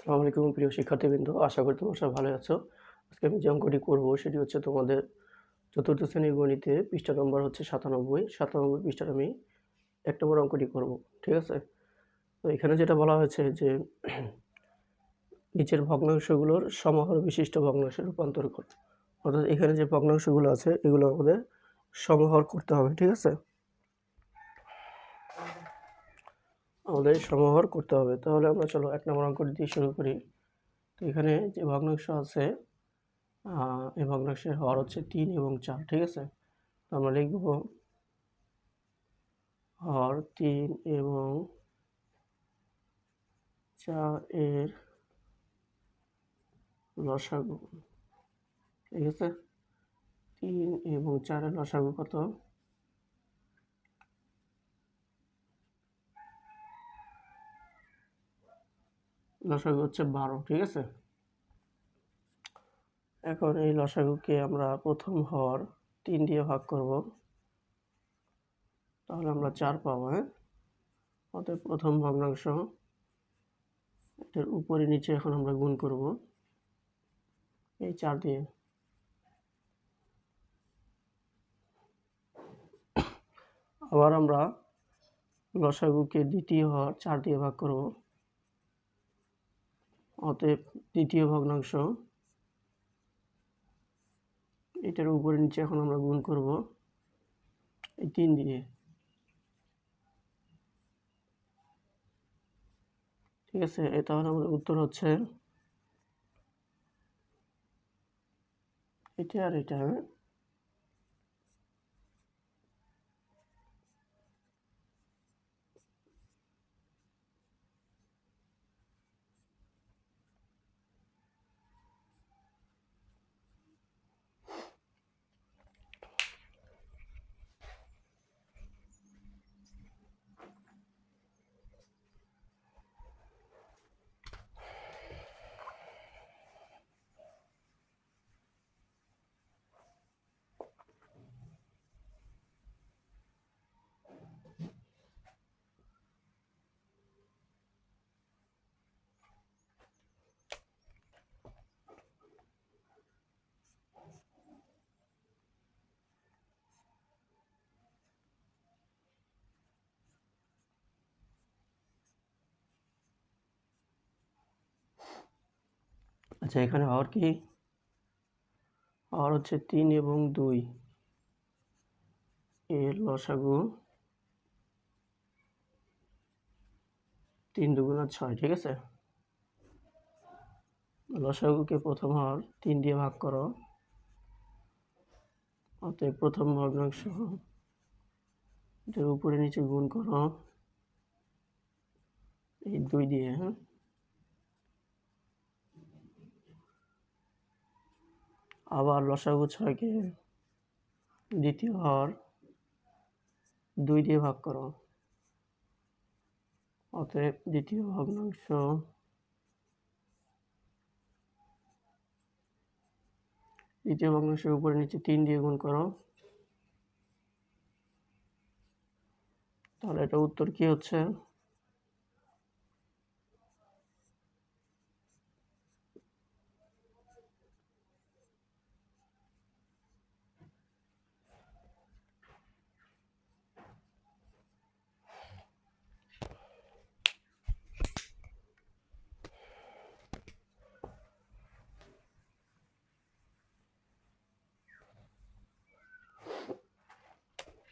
আসসালামু আলাইকুম প্রিয় শিক্ষার্থীবৃন্দ, আশা করি তোমরা সবাই ভালো আছো। আজকে আমি যে অঙ্কটি করব সেটি হচ্ছে তোমাদের চতুর্থ শ্রেণির গণিতে পৃষ্ঠা নম্বর হচ্ছে সাতানব্বই। সাতানব্বই পৃষ্ঠার আমি এক নম্বর অঙ্কটি করব, ঠিক আছে? তো এখানে যেটা বলা হয়েছে যে নিচের ভগ্নাংশগুলোর সমাহার বিশিষ্ট ভগ্নাংশে রূপান্তর কর। অর্থাৎ এখানে যে ভগ্নাংশগুলো আছে, এগুলো আমাদের সমাহার করতে হবে, ঠিক আছে? আমাদের সমাহার করতে হবে। তাহলে আমরা চলো এক নম্বর অঙ্কটি দিয়ে শুরু করি। তো এখানে যে ভগ্নাংশ আছে এই ভগ্নাংশের হর হচ্ছে তিন এবং চার, ঠিক আছে? তো আমরা লিখব হর তিন এবং চার এর লসাগু, ঠিক আছে? তিন এবং চারের লসাগু কত? লসাগু হচ্ছে বারো, ঠিক আছে? এখন এই লসাগুকে আমরা প্রথম হর তিন দিয়ে ভাগ করব। তাহলে আমরা চার পাবো হ্যাঁ? অতএব প্রথম ভগ্নাংশ, এটার উপরে নিচে এখন আমরা গুণ করব। এই চার দিয়ে। আবার আমরা লসাগুকে দ্বিতীয় হর চার দিয়ে ভাগ করব। অতএব দ্বিতীয় ভগ্নাংশ। এটার উপরে নিচে এখন আমরা গুণ করব এই তিন দিয়ে। ঠিক আছে তাহলে আমাদের উত্তর হচ্ছে এটা আর এটা হ্যাঁ? আচ্ছা এখানে হর কি? হর হচ্ছে তিন এবং দুই। এর লসাগু তিন দুগুণা ছয়, ঠিক আছে? লসাগুকে প্রথম হর তিন দিয়ে ভাগ করো। অতএব প্রথম ভগ্নাংশ এটার উপরে নিচে গুণ করো। এই দুই দিয়ে হ্যাঁ? আবার লসাগু ছয়কে দ্বিতীয় হর দুই দিয়ে ভাগ করো। অতএব দ্বিতীয় ভগ্নাংশ দ্বিতীয় ভগ্নাংশের উপরে নিচে তিন দিয়ে গুণ করো। তাহলে এটা উত্তর কি হচ্ছে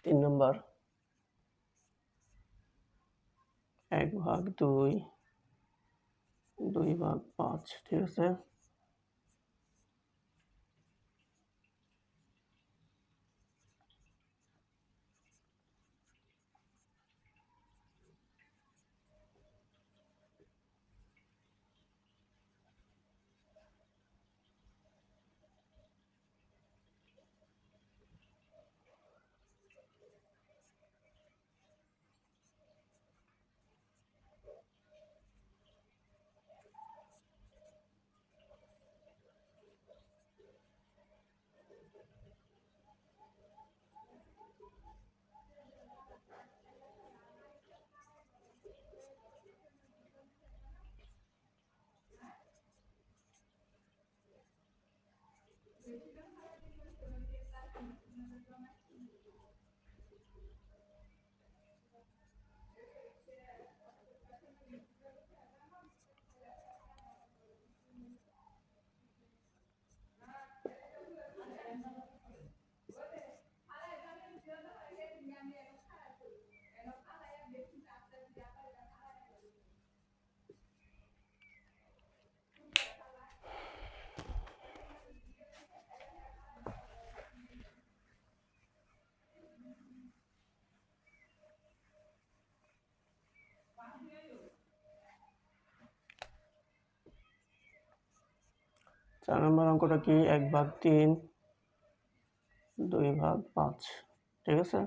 তিন নম্বর এক ভাগ দুই দুই ভাগ পাঁচ ঠিক আছে? Yes. চার নম্বর অঙ্কটা কি? এক ভাগ তিন, দুই ভাগ পাঁচ। ঠিক আছে?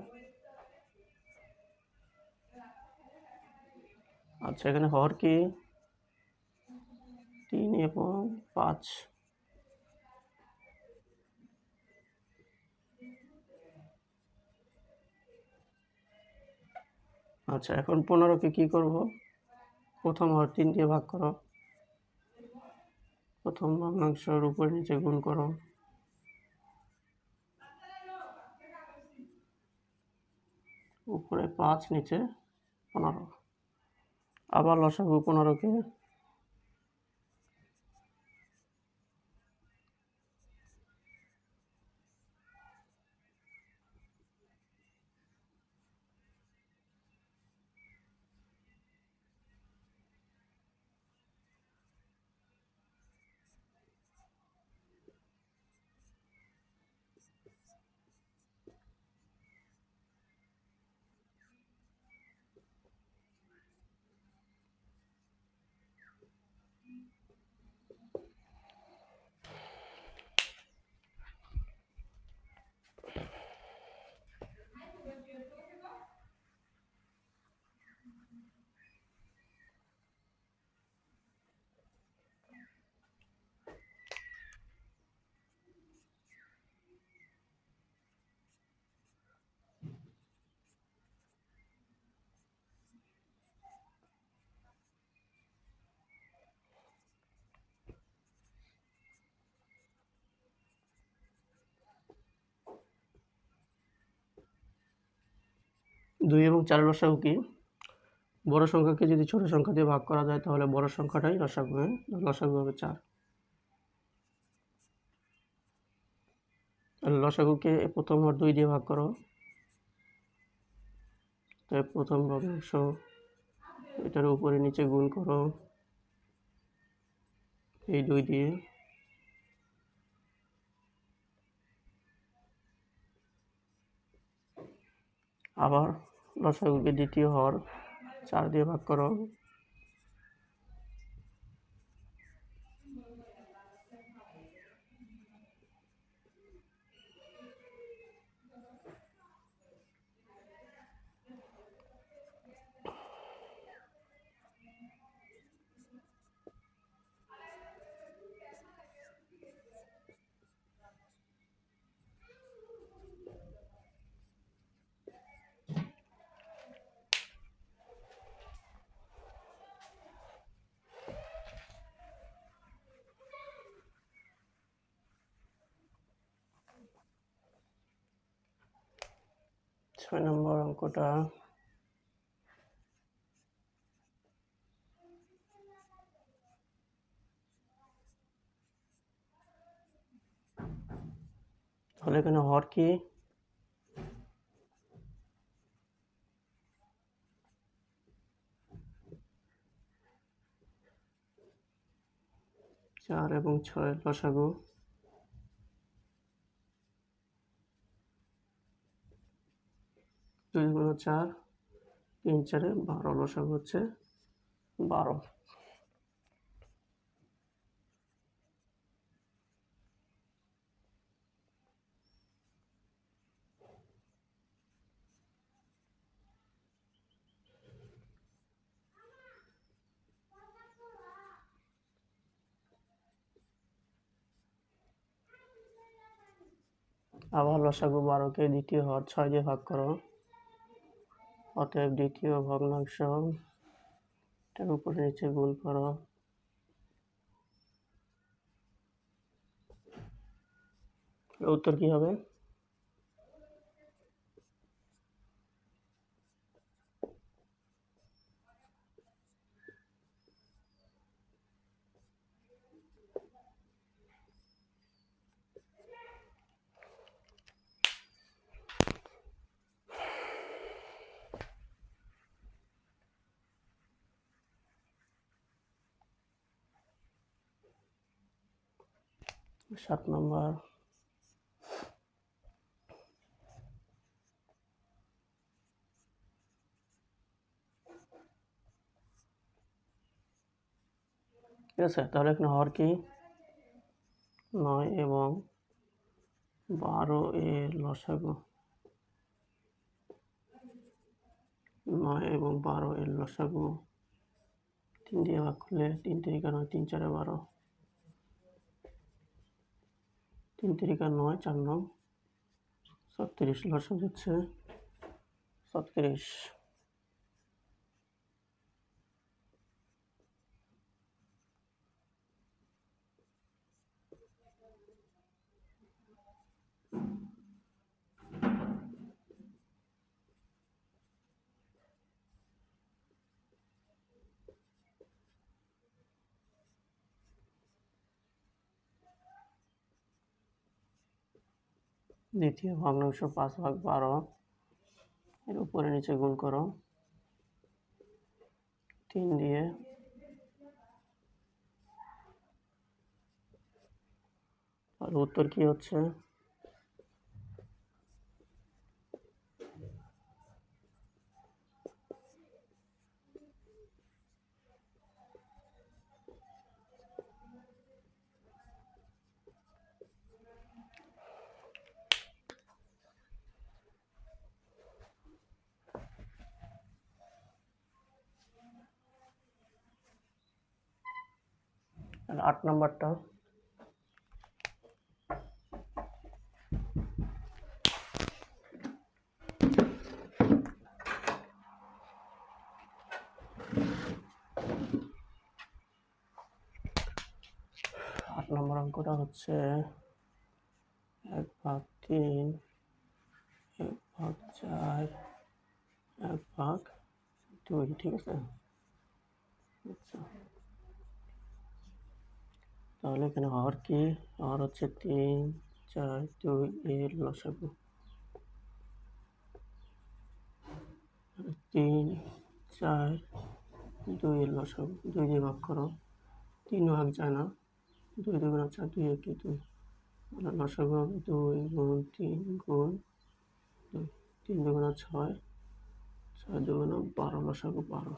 আচ্ছা এখানে হর কি? তিন এবং পাঁচ। আচ্ছা এখন পনেরোকে কি করব? প্রথম হর তিন দিয়ে ভাগ করো। প্রথম ভগ্নাংশের উপরে নিচে গুণ করো। উপরে পাঁচ নিচে পনেরো। আবার লসাগু পনেরোকে দুই এবং চারের লসাগু কি? বড় সংখ্যাকে যদি ছোট সংখ্যা দিয়ে ভাগ করা যায়, তাহলে বড় সংখ্যাটাই লসাগু হয় হবে চার। তাহলে লসাগুকে প্রথম আর দুই দিয়ে ভাগ করো। তাই প্রথম ভগ্নাংশ, এটার উপরে নিচে গুণ করো। এই দুই দিয়ে। আবার লসাগুকে দ্বিতীয় হর চার দিয়ে ভাগ করো ছয় নম্বর অঙ্কটা তাহলে এখানে হর কি চার এবং ছয় লসাগু দুই গুণ চার, তিন চারে বারো, লসাগু হচ্ছে বারো। আবার লসাগু বারোকে দ্বিতীয় হর ছয় দিয়ে ভাগ করো। অতএব দ্বিতীয় ভগ্নাংশ এটার উপরে নিচে গুণ করো। উত্তর কি হবে? সাত নম্বর। ঠিক আছে, তাহলে এখানে হর কি? নয় এবং বারো এর লসাগু। নয় এবং বারো এর লসাগু। তিন দিয়ে ভাগ করলে তিন তিরিকা নয়, তিন চারে বারো। তিন তিরিকা নয় চার নং। ছত্রিশ লস হচ্ছে ছত্রিশ। দ্বিতীয় ভগ্নাংশ পাঁচ ভাগ বারো। এর উপরে নিচে গুণ করো। তিন দিয়ে আর উত্তর কি হচ্ছে? আর আট নম্বরটা। আট নম্বর অঙ্কটা হচ্ছে এক ভাগ তিন, এক ভাগ চার, এক ভাগ দুই, ঠিক আছে? আচ্ছা। তাহলে এখানে হর কি? হর হচ্ছে তিন, চার, দুই, এর লসাগু। তিন, চার, দুই এর লসাগু। দুই দিয়ে ভাগ করো। তিন ভাগ যায় না? দুই দুগুণ চার, দুই একে, দুই লসাগু হবে দুই গুণ তিন গুণ দুই। তিন দুগুণ ছয়। ছয় দুগুণ বারো, লসাগু বারো।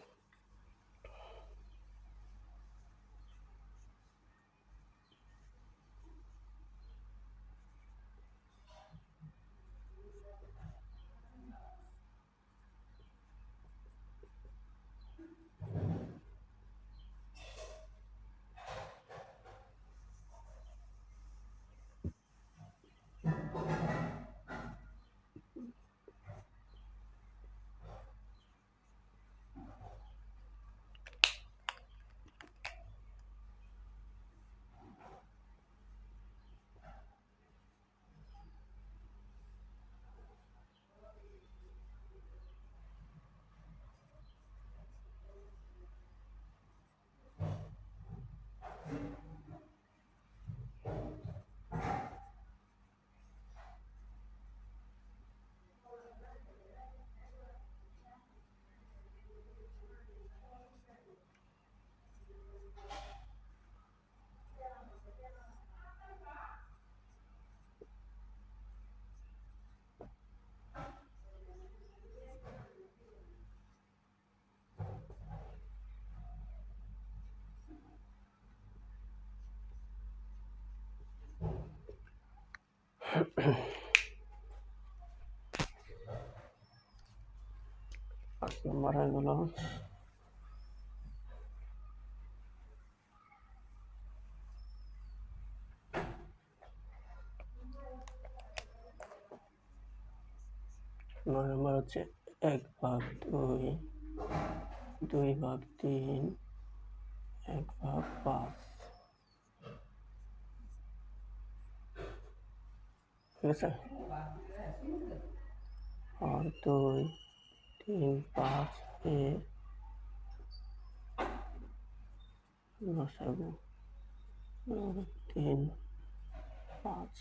পাঁচ নম্বর হয়ে গেল নয় নম্বর হচ্ছে এক ভাগ দুই দুই ভাগ তিন, এক ভাগ পাঁচ। ঠিক আছে আর দুই, তিন, পাঁচ লসাগু তিন পাঁচ।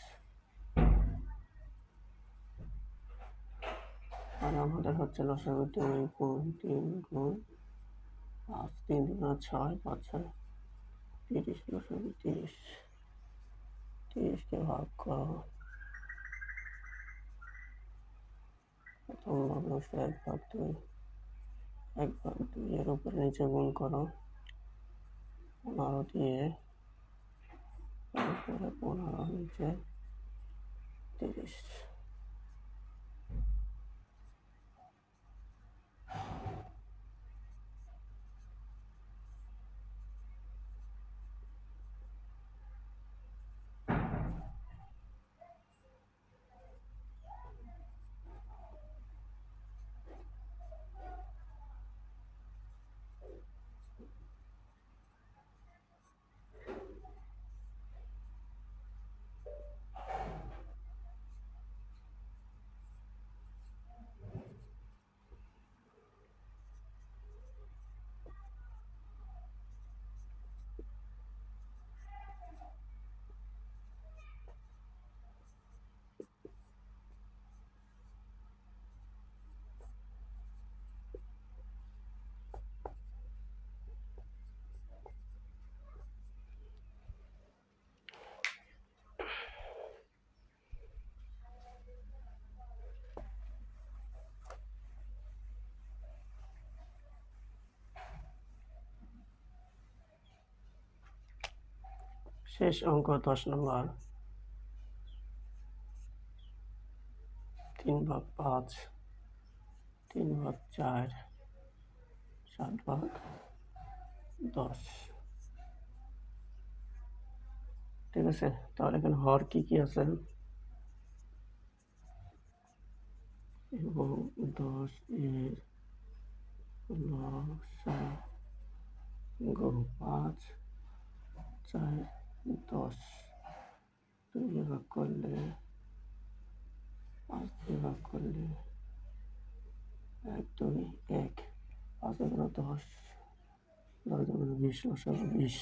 আর আমাদের হচ্ছে লসাগু দুই গুণ তিন গুণ পাঁচ, তিন দুগুণ ছয়, পাঁচ, ছয়, তিরিশ লসাগু তিরিশ। তিরিশকে ভাগ করো। প্রথম ভগ্নাংশ এক ভাগ দুই এক ভাগ দুই এর উপরে নিচে গুণ করো। পনেরো দিয়ে তারপরে পনেরো, নিচে তিরিশ। শেষ অঙ্ক দশ নম্বর। তিন ভাগ পাঁচ, তিন ভাগ চার, সাত ভাগ দশ। ঠিক আছে, তাহলে এখানে হর কি কি আছে? এবং দশ এর লসা গো, পাঁচ, চার দশ দুই দিয়ে ভাগ করলে পাঁচ দিয়ে ভাগ করলে এক দুই এক পাঁচ দশ দশ বিশ দশ বিশ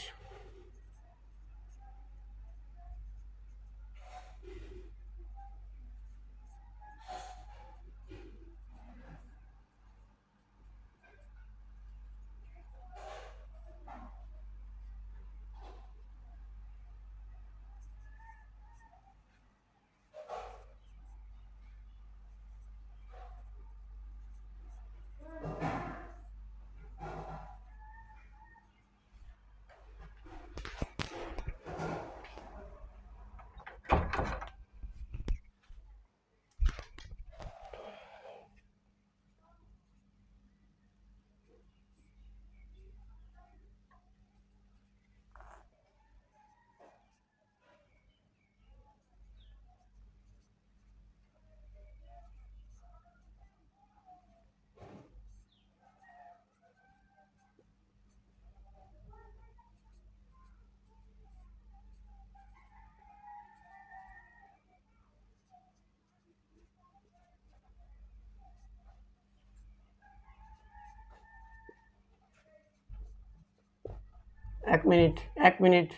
এক মিনিট এক মিনিট।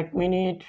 এক মিনিট।